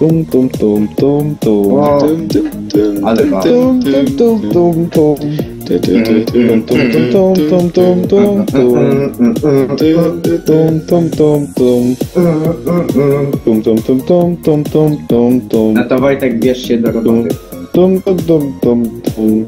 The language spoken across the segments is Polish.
Tum tum tum tum tum. O, Tum tum tum ale tum tum. Tum tum tum tum. Tum tum tum tum tum tum tum tum. No to Wojtek, bierz się do roboty. Tum tum tum tum tum.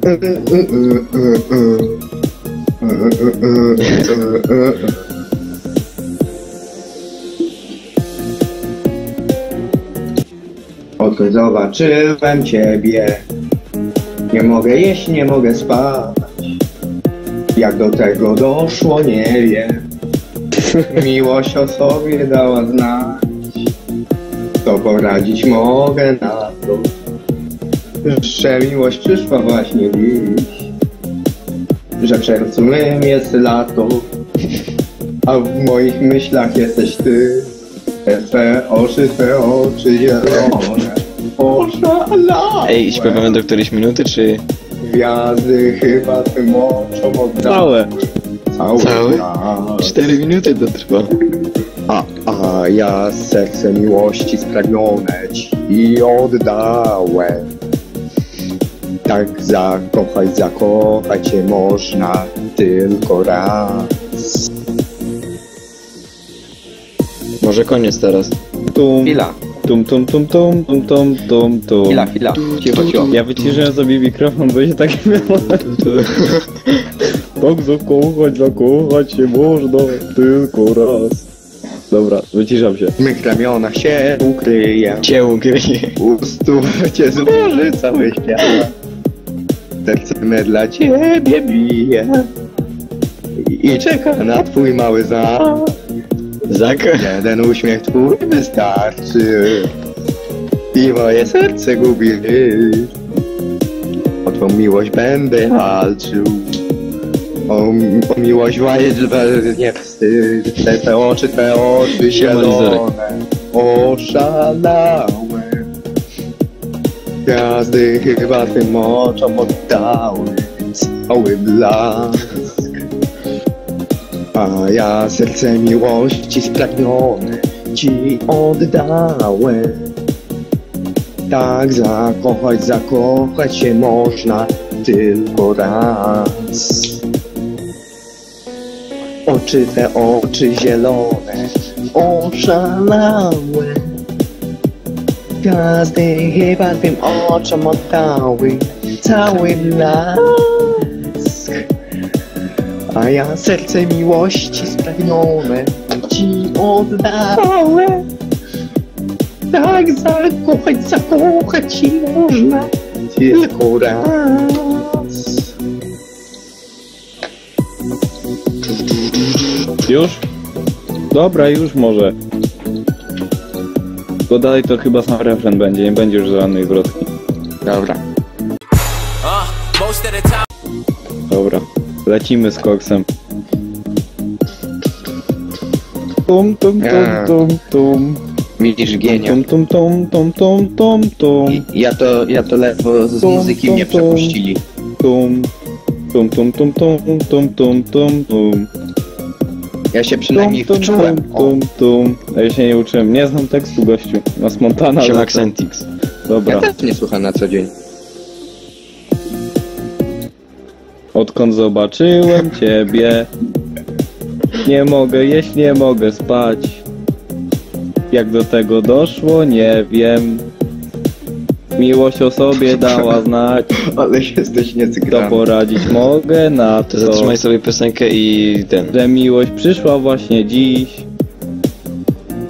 Zobaczyłem ciebie. Nie mogę jeść, nie mogę spać. Jak do tego doszło, nie wiem. Miłość o sobie dała znać. To poradzić mogę na to Że miłość przyszła właśnie dziś. Że w sercu mym jest lato A w moich myślach jesteś ty. Te oczy, twe oczy zielone Oszalałe Ej, śpiewamy do którejś minuty, czy... Gwiazdy chyba tym oczom oddały Całe. Cały, Całe? czas. Cztery minuty to trwa. A, a ja serce miłości spragnione ci oddałem Tak zakochać, zakochać się można tylko raz Może koniec teraz. Tum Chwila, tum tum tum tum tum tum tum tum. chwila, chwila, cicho, cicho Ja wyciszyłem sobie mikrofon, bo się tak miało. Tak zakochać, zakochać się można tylko raz. Dobra, wyciszam się. W mych ramionach się ukryję Cię ukryje. U stóp cię złoży cały świat Serce me dla ciebie bije I czeka na twój mały znak Zak. Jeden uśmiech twój wystarczy. I moje serce gubi O twą miłość będę walczył. O, o miłość łajdź nie wstyd. Te, te oczy, te oczy zielone Oszalałem. Gwiazdy chyba tym oczom oddały Cały blask A ja serce miłości spragnione Ci oddałem. Tak zakochać, zakochać się można Tylko raz. Oczy te oczy zielone Oszalałe. Gwiazdy chyba tym oczom oddały Cały blask A ja serce miłości spragnione Ci oddałem Tak zakochać, zakochać się można Tylko raz Już? Dobra, już może. Bo dalej to chyba sam refren będzie, nie będzie już żadnej zwrotki. Dobra lecimy z koksem. Tum tum tum Eee. tum tum. Widzisz genia Tum tum tum tum tum tum tum. Ja to, ja to ledwo z Tum, muzyki tum, mnie tum. przepuścili Tum. Tum tum tum tum tum tum tum tum. Ja się Tum przynajmniej tum wczułem tum tum tum. A ja się nie uczyłem, nie znam tekstu gościu. Na Montana. Siema Xentix. Dobra. Ja też nie słucham na co dzień Odkąd zobaczyłem ciebie Nie mogę jeść, nie mogę spać. Jak do tego doszło, nie wiem. Miłość o sobie dała znać. Ale jesteś To niecygrany poradzić mogę na To to zatrzymaj sobie piosenkę i ten. Że miłość przyszła właśnie dziś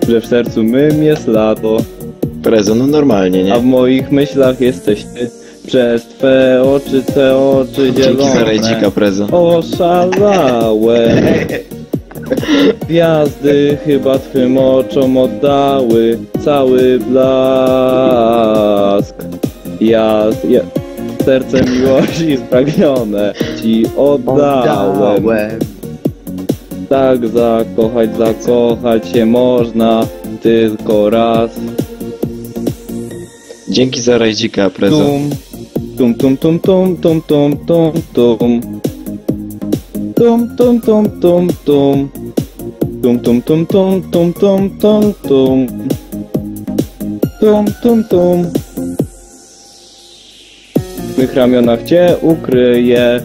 Że w sercu mym jest lato. Prezo, no normalnie, A w nie? moich myślach jesteś ty Przez twe oczy, te oczy Dzięki za zielone. Oszalałem Gwiazdy chyba twym oczom oddały cały blask. Ja, ja serce miłości spragnione ci oddałem. Tak zakochać, zakochać się można tylko raz. Dzięki za rajdzika, Prezo. Tum, tum, tum, tum, tum, tum, tum, tum, tum. Tum, tum, tum, tum, tum. Tum tum tum tum tum tum tum tum. Tum tum tum. W mych ramionach cię ukryję.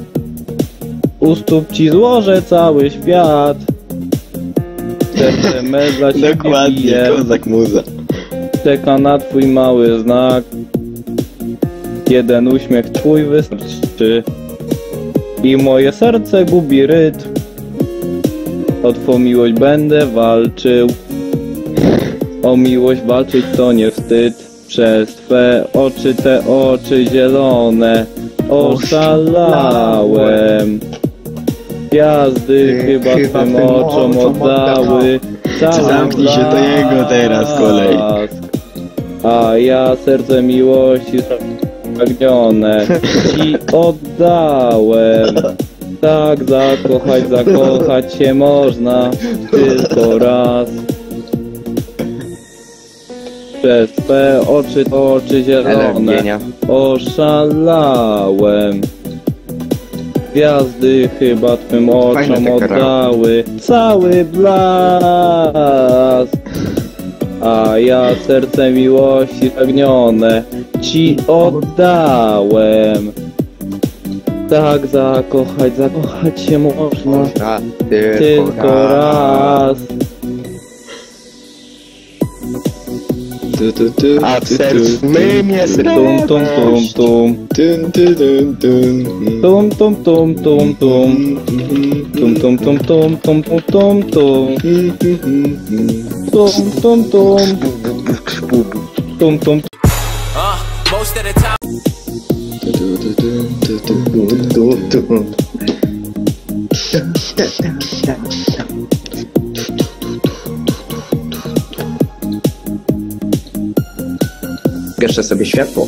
U stóp ci złożę cały świat. Serce me dla ciebie Dokładnie, bije. kozak muza. Czeka na twój mały znak. Jeden uśmiech twój wystarczy. I moje serce gubi rytm. O twą miłość będę walczył. O miłość walczyć to nie wstyd. Przez twe oczy, te oczy zielone. Oszalałem. Gwiazdy chyba twym oczom oddały. cały Zamknij się, to jego teraz kolej. A ja serce miłości spragnione ci oddałem. Tak zakochać, zakochać się można tylko raz. Przez twe oczy, oczy zielone oszalałem. Gwiazdy chyba twym oczom te oddały cały blask. A ja serce miłości spragnione ci oddałem. Tak zakochać, zakochać się można Można tylko raz. Tu, tu, tu, A w sercu mym jest Tum tum tum tum. Tum tum tum tum tum. Tum tum tum tum tum tum tum tum. Tum tum tum. Tum tum Uh, most of the time. Gaszę sobie światło.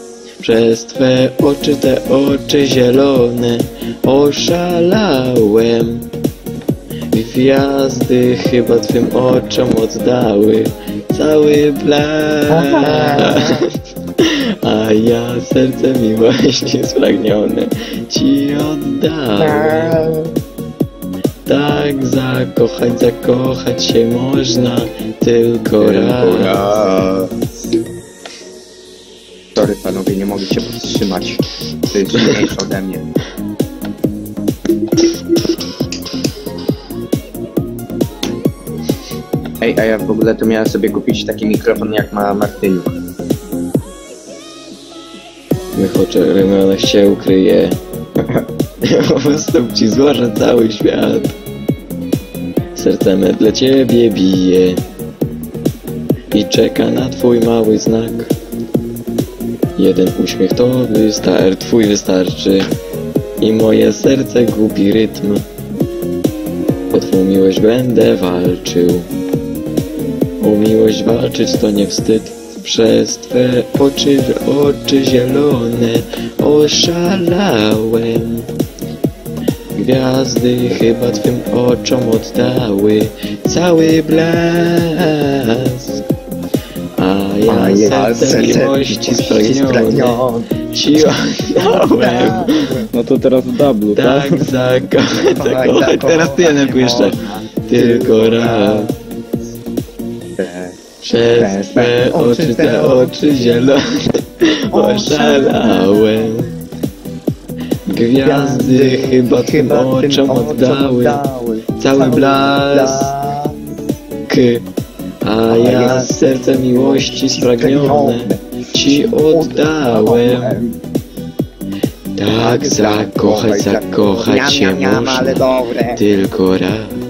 przez twe oczy, te oczy zielone Oszalałem. Gwiazdy chyba twym oczom oddały Cały blask A ja serce miłości spragnione Ci oddałem. Tak zakochać, zakochać się można Tylko raz powstrzymać. To jest ode mnie. Ej, a ja w ogóle to miałem sobie kupić taki mikrofon jak ma Martyniuk. oczach ramionach się ukryje Po prostu ci złożę cały świat Serce me dla ciebie bije I czeka na twój mały znak Jeden uśmiech to wystar, twój wystarczy. I moje serce gubi rytm. O twą miłość będę walczył. O miłość walczyć to nie wstyd. Przez twe oczy, oczy zielone Oszalałem. Gwiazdy chyba twym oczom oddały Cały blask A ja, serce miłości spragnione Ci oddałem No to teraz w dublu, tak? Tak zakochać, zakochać Teraz ty Janku jeszcze Tylko raz. Przez twe oczy, te oczy zielone Oszalałem Gwiazdy chyba tym oczom oddały Cały blask A ja serce miłości spragnione Ci oddałem. Tak zakochać, zakochać się można. Tylko raz